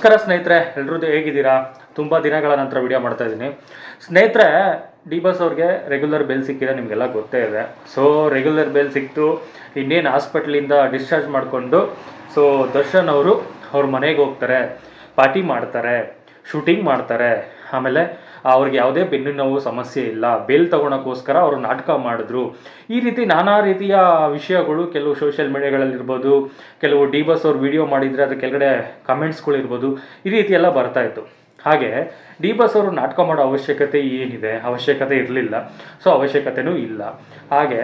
ನಮಸ್ಕಾರ ಸ್ನೇಹಿತರೆ ಎಲ್ರದ್ದು ಹೇಗಿದ್ದೀರಾ? ತುಂಬ ದಿನಗಳ ನಂತರ ವಿಡಿಯೋ ಮಾಡ್ತಾ ಇದ್ದೀನಿ. ಸ್ನೇಹಿತರೆ ಡಿ ಬಸ್ ಅವ್ರಿಗೆ ರೆಗ್ಯುಲರ್ ಬೇಲ್ ಸಿಕ್ಕಿದೆ, ನಿಮಗೆಲ್ಲ ಗೊತ್ತೇ ಇದೆ. ಸೊ ರೆಗ್ಯುಲರ್ ಬೇಲ್ ಸಿಕ್ತು. ಇನ್ನೇನು ಹಾಸ್ಪಿಟ್ಲಿಂದ ಡಿಸ್ಚಾರ್ಜ್ ಮಾಡಿಕೊಂಡು ಸೊ ದರ್ಶನ್ ಅವರು ಅವ್ರ ಮನೆಗೆ ಹೋಗ್ತಾರೆ. ಪಾರ್ಟಿ ಮಾಡ್ತಾರೆ ಶೂಟಿಂಗ್ ಮಾಡ್ತಾರೆ. ಆಮೇಲೆ ಅವ್ರಿಗೆ ಯಾವುದೇ ಬೆನ್ನು ನೋವು ಸಮಸ್ಯೆ ಇಲ್ಲ. ಬೇಲ್ ತಗೊಳಕ್ಕೋಸ್ಕರ ಅವರು ನಾಟಕ ಮಾಡಿದ್ರು. ಈ ರೀತಿ ನಾನಾ ರೀತಿಯ ವಿಷಯಗಳು ಕೆಲವು ಸೋಷಿಯಲ್ ಮೀಡಿಯಾಗಳಲ್ಲಿರ್ಬೋದು ಕೆಲವು ಡಿ ಬಸ್ ಅವ್ರು ವಿಡಿಯೋ ಮಾಡಿದರೆ ಅದ್ರ ಕೆಳಗಡೆ ಕಮೆಂಟ್ಸ್ಗಳಿರ್ಬೋದು ಈ ರೀತಿ ಎಲ್ಲ ಬರ್ತಾ ಇತ್ತು. ಹಾಗೆ ಡಿ ಬಸ್ ಅವರು ನಾಟಕ ಮಾಡೋ ಅವಶ್ಯಕತೆ ಏನಿದೆ? ಅವಶ್ಯಕತೆ ಇರಲಿಲ್ಲ. ಸೊ ಅವಶ್ಯಕತೆನೂ ಇಲ್ಲ. ಹಾಗೆ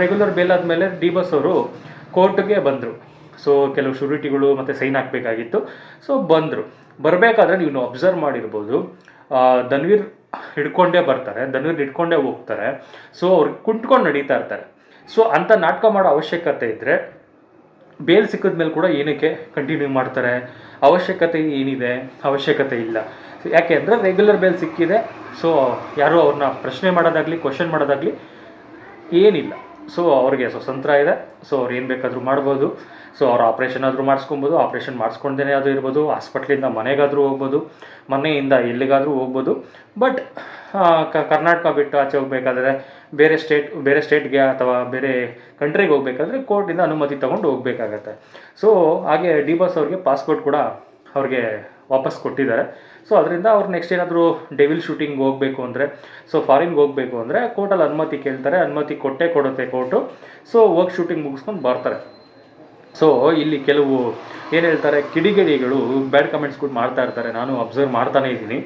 ರೆಗ್ಯುಲರ್ ಬೇಲ್ ಆದಮೇಲೆ ಡಿ ಬಸ್ ಅವರು ಕೋರ್ಟ್ಗೆ ಬಂದರು. ಸೊ ಕೆಲವು ಶೂರಿಟಿಗಳು ಮತ್ತು ಸೈನ್ ಹಾಕಬೇಕಾಗಿತ್ತು. ಸೊ ಬಂದರು. ಬರಬೇಕಾದ್ರೆ ನೀವು ಅಬ್ಸರ್ವ್ ಮಾಡಿರ್ಬೋದು. ಧನ್ವೀರ್ ಹಿಡ್ಕೊಂಡೇ ಬರ್ತಾರೆ, ಧನ್ವೀರ್ ಹಿಡ್ಕೊಂಡೇ ಹೋಗ್ತಾರೆ. ಸೊ ಅವ್ರು ಕುಂಟ್ಕೊಂಡು ನಡೀತಾ ಇರ್ತಾರೆ. ಸೊ ಅಂಥ ನಾಟಕ ಮಾಡೋ ಅವಶ್ಯಕತೆ ಇದ್ದರೆ ಬೇಲ್ ಸಿಕ್ಕಿದ ಮೇಲೆ ಕೂಡ ಏನಕ್ಕೆ ಕಂಟಿನ್ಯೂ ಮಾಡ್ತಾರೆ? ಅವಶ್ಯಕತೆ ಏನಿದೆ? ಅವಶ್ಯಕತೆ ಇಲ್ಲ. ಯಾಕೆ ಅಂದರೆ ರೆಗ್ಯುಲರ್ ಬೇಲ್ ಸಿಕ್ಕಿದೆ. ಸೊ ಯಾರು ಅವ್ರನ್ನ ಪ್ರಶ್ನೆ ಮಾಡೋದಾಗಲಿ ಕ್ವಶನ್ ಮಾಡೋದಾಗಲಿ ಏನಿಲ್ಲ. ಸೊ ಅವ್ರಿಗೆ ಸ್ವತಂತ್ರ ಇದೆ. ಸೊ ಅವ್ರು ಏನು ಬೇಕಾದರೂ ಮಾಡ್ಬೋದು. ಸೊ ಅವ್ರು ಆಪ್ರೇಷನ್ ಆದರೂ ಮಾಡಿಸ್ಕೊಬೋದು. ಆಪ್ರೇಷನ್ ಮಾಡಿಸ್ಕೊಂಡೇ ಆದರೂ ಇರ್ಬೋದು. ಹಾಸ್ಪಿಟ್ಲಿಂದ ಮನೆಗಾದರೂ ಹೋಗ್ಬೋದು. ಮನೆಯಿಂದ ಎಲ್ಲಿಗಾದರೂ ಹೋಗ್ಬೋದು. ಬಟ್ ಕರ್ನಾಟಕ ಬಿಟ್ಟು ಆಚೆ ಹೋಗಬೇಕಾದ್ರೆ ಬೇರೆ ಸ್ಟೇಟ್ ಬೇರೆ ಸ್ಟೇಟ್ಗೆ ಅಥವಾ ಬೇರೆ ಕಂಟ್ರಿಗೆ ಹೋಗಬೇಕಾದ್ರೆ ಕೋರ್ಟಿಂದ ಅನುಮತಿ ತೊಗೊಂಡು ಹೋಗಬೇಕಾಗತ್ತೆ. ಸೊ ಹಾಗೆ ಡಿ ಬಾಸ್ ಅವ್ರಿಗೆ ಪಾಸ್ಪೋರ್ಟ್ ಕೂಡ ಅವ್ರಿಗೆ ವಾಪಸ್ ಕೊಟ್ಟಿದ್ದಾರೆ. ಸೊ ಅದರಿಂದ ಅವ್ರು ನೆಕ್ಸ್ಟ್ ಏನಾದರೂ ಡೆವಿಲ್ ಶೂಟಿಂಗ್ ಹೋಗಬೇಕು ಅಂದರೆ ಸೊ ಫಾರಿನ್ಗೆ ಹೋಗಬೇಕು ಅಂದರೆ ಕೋರ್ಟಲ್ಲಿ ಅನುಮತಿ ಕೇಳ್ತಾರೆ, ಅನುಮತಿ ಕೊಟ್ಟೇ ಕೊಡುತ್ತೆ ಕೋರ್ಟು ಸೊ ವರ್ಕ್ ಶೂಟಿಂಗ್ ಮುಗಿಸ್ಕೊಂಡು ಬರ್ತಾರೆ. ಸೊ ಇಲ್ಲಿ ಕೆಲವು ಏನು ಹೇಳ್ತಾರೆ, ಕಿಡಿಗೇಡಿಗಳು ಬ್ಯಾಡ್ ಕೂಡ ಮಾಡ್ತಾ ಇರ್ತಾರೆ. ನಾನು ಅಬ್ಸರ್ವ್ ಮಾಡ್ತಾನೇ ಇದ್ದೀನಿ.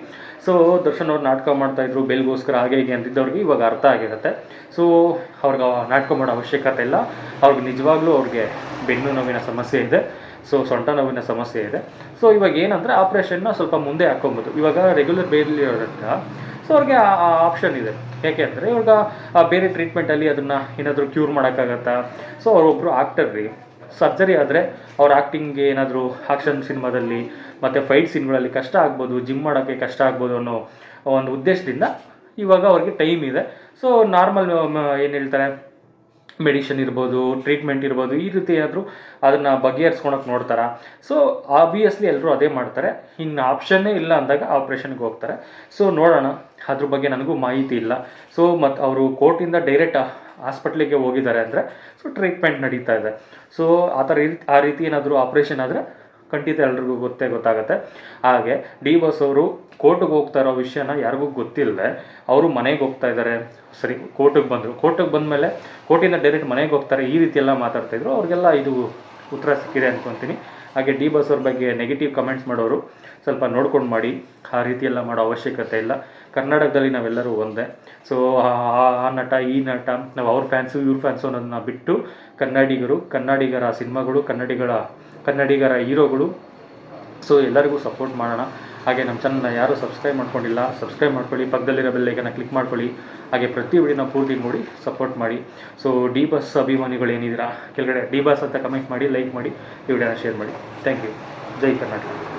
ಸೊ ದರ್ಶನ್ ಅವ್ರು ನಾಟಕ ಮಾಡ್ತಾಯಿದ್ರು ಬೆಲ್ಗೋಸ್ಕರ ಹಾಗೆ ಹೀಗೆ ಅಂತಿದ್ದವ್ರಿಗೆ ಇವಾಗ ಅರ್ಥ ಆಗಿರುತ್ತೆ. ಸೊ ಅವ್ರಿಗೆ ನಾಟಕ ಮಾಡೋ ಅವಶ್ಯಕತೆ ಇಲ್ಲ. ಅವ್ರಿಗೆ ನಿಜವಾಗ್ಲೂ ಅವ್ರಿಗೆ ಬೆನ್ನು ನೋವಿನ ಸಮಸ್ಯೆ ಇದೆ. ಸೊ ಸೊಂಟ ನೋವಿನ ಸಮಸ್ಯೆ ಇದೆ. ಸೊ ಇವಾಗ ಏನಂದರೆ ಆಪ್ರೇಷನ್ನ ಸ್ವಲ್ಪ ಮುಂದೆ ಹಾಕೊಬೋದು. ಇವಾಗ ರೆಗ್ಯುಲರ್ ಬೇಲ್ ಇರೋದ್ರಿಂದ ಸೊ ಅವ್ರಿಗೆ ಆ ಆಪ್ಷನ್ ಇದೆ. ಯಾಕೆಂದರೆ ಇವಾಗ, ಆ, ಬೇರೆ ಟ್ರೀಟ್ಮೆಂಟಲ್ಲಿ ಅದನ್ನು ಏನಾದರೂ ಕ್ಯೂರ್ ಮಾಡೋಕ್ಕಾಗತ್ತಾ? ಸೊ ಅವರೊಬ್ಬರು ಆಕ್ಟರ್ ರೀ. ಸರ್ಜರಿ ಆದರೆ ಅವ್ರ ಆ್ಯಕ್ಟಿಂಗ್ಗೆ ಏನಾದರೂ ಆಕ್ಷನ್ ಸಿನಿಮಾದಲ್ಲಿ ಮತ್ತು ಫೈಟ್ ಸೀನ್ಗಳಲ್ಲಿ ಕಷ್ಟ ಆಗ್ಬೋದು ಜಿಮ್ ಮಾಡೋಕ್ಕೆ ಕಷ್ಟ ಆಗ್ಬೋದು ಅನ್ನೋ ಒಂದು ಉದ್ದೇಶದಿಂದ ಇವಾಗ ಅವ್ರಿಗೆ ಟೈಮ್ ಇದೆ. ಸೊ ನಾರ್ಮಲ್ ಏನು ಹೇಳ್ತಾರೆ? ಮೆಡಿಷನ್ ಇರ್ಬೋದು, ಟ್ರೀಟ್ಮೆಂಟ್ ಇರ್ಬೋದು, ಈ ರೀತಿ ಏನಾದರೂ ಅದನ್ನು ಬಗೆಹರಿಸ್ಕೊಳಕ್ಕೆ ನೋಡ್ತಾರೆ. ಸೊ ಆಬ್ವಿಯಸ್ಲಿ ಎಲ್ಲರೂ ಅದೇ ಮಾಡ್ತಾರೆ. ಇನ್ನು ಆಪ್ಷನ್ನೇ ಇಲ್ಲ ಅಂದಾಗ ಆಪ್ರೇಷನ್ಗೆ ಹೋಗ್ತಾರೆ. ಸೊ ನೋಡೋಣ. ಅದ್ರ ಬಗ್ಗೆ ನನಗೂ ಮಾಹಿತಿ ಇಲ್ಲ. ಸೊ ಮತ್ತು ಅವರು ಕೋರ್ಟಿಂದ ಡೈರೆಕ್ಟ್ ಹಾಸ್ಪಿಟ್ಲಿಗೆ ಹೋಗಿದ್ದಾರೆ ಅಂದರೆ ಸೊ ಟ್ರೀಟ್ಮೆಂಟ್ ನಡೀತಾ ಇದೆ. ಸೊ ಆ ಥರ ಆ ರೀತಿ ಏನಾದರೂ ಆಪ್ರೇಷನ್ ಆದರೆ ಖಂಡಿತ ಎಲ್ರಿಗೂ ಗೊತ್ತೇ ಗೊತ್ತಾಗುತ್ತೆ. ಹಾಗೆ ಡಿ ಬಸ್ ಅವರು ಕೋರ್ಟಿಗೆ ಹೋಗ್ತಾ ಇರೋ ವಿಷಯನ ಯಾರಿಗೂ ಗೊತ್ತಿಲ್ಲದೆ ಅವರು ಮನೆಗೆ ಹೋಗ್ತಾ ಇದ್ದಾರೆ ಸರಿ, ಕೋರ್ಟಿಗೆ ಬಂದರು. ಕೋರ್ಟಿಗೆ ಬಂದಮೇಲೆ ಕೋರ್ಟಿಂದ ಡೈರೆಕ್ಟ್ ಮನೆಗೆ ಹೋಗ್ತಾರೆ. ಈ ರೀತಿ ಎಲ್ಲ ಮಾತಾಡ್ತಾಯಿದ್ರು ಅವ್ರಿಗೆಲ್ಲ ಇದು ಉತ್ತರ ಸಿಕ್ಕಿದೆ ಅನ್ಕೊತೀನಿ. ಹಾಗೆ ಡಿ ಬಸ್ ಅವ್ರ ಬಗ್ಗೆ ನೆಗೆಟಿವ್ ಕಮೆಂಟ್ಸ್ ಮಾಡೋರು ಸ್ವಲ್ಪ ನೋಡ್ಕೊಂಡು ಮಾಡಿ. ಆ ರೀತಿ ಎಲ್ಲ ಮಾಡೋ ಅವಶ್ಯಕತೆ ಇಲ್ಲ. ಕರ್ನಾಟಕದಲ್ಲಿ ನಾವೆಲ್ಲರೂ ಒಂದೇ. ಸೊ ಆ ನಟ, ಈ ನಟ, ನಾವು ಅವ್ರ ಫ್ಯಾನ್ಸು ಇವ್ರ ಫ್ಯಾನ್ಸು ಅನ್ನೋದನ್ನ ಬಿಟ್ಟು ಕನ್ನಡಿಗರು, ಕನ್ನಡಿಗರ ಸಿನಿಮಾಗಳು ಕನ್ನಡಿಗರ ಕನ್ನಡಿಗರ ಹೀರೋಗಳು. ಸೊ ಎಲ್ಲರಿಗೂ ಸಪೋರ್ಟ್ ಮಾಡೋಣ. ಹಾಗೆ ನಮ್ಮ ಚಾನಲ್ನ ಯಾರೂ ಸಬ್ಸ್ಕ್ರೈಬ್ ಮಾಡ್ಕೊಂಡಿಲ್ಲ ಸಬ್ಸ್ಕ್ರೈಬ್ ಮಾಡ್ಕೊಳ್ಳಿ, ಪಕ್ಕದಲ್ಲಿರೋ ಬೆಲ್ಲೈಕನ್ನ ಕ್ಲಿಕ್ ಮಾಡ್ಕೊಳ್ಳಿ. ಹಾಗೆ ಪ್ರತಿ ವಿಡಿಯೋನ ಪೂರ್ತಿ ನೋಡಿ ಸಪೋರ್ಟ್ ಮಾಡಿ. ಸೊ ಡಿ ಬಸ್ ಅಭಿಮಾನಿಗಳು ಏನಿದ್ದೀರಾ ಕೆಳಗಡೆ ಡಿ ಬಸ್ ಅಂತ ಕಮೆಂಟ್ ಮಾಡಿ ಲೈಕ್ ಮಾಡಿ, ಈ ವಿಡಿಯೋನ ಶೇರ್ ಮಾಡಿ. ಥ್ಯಾಂಕ್ ಯು ಜೈ ಕರ್ನಾಟಕ.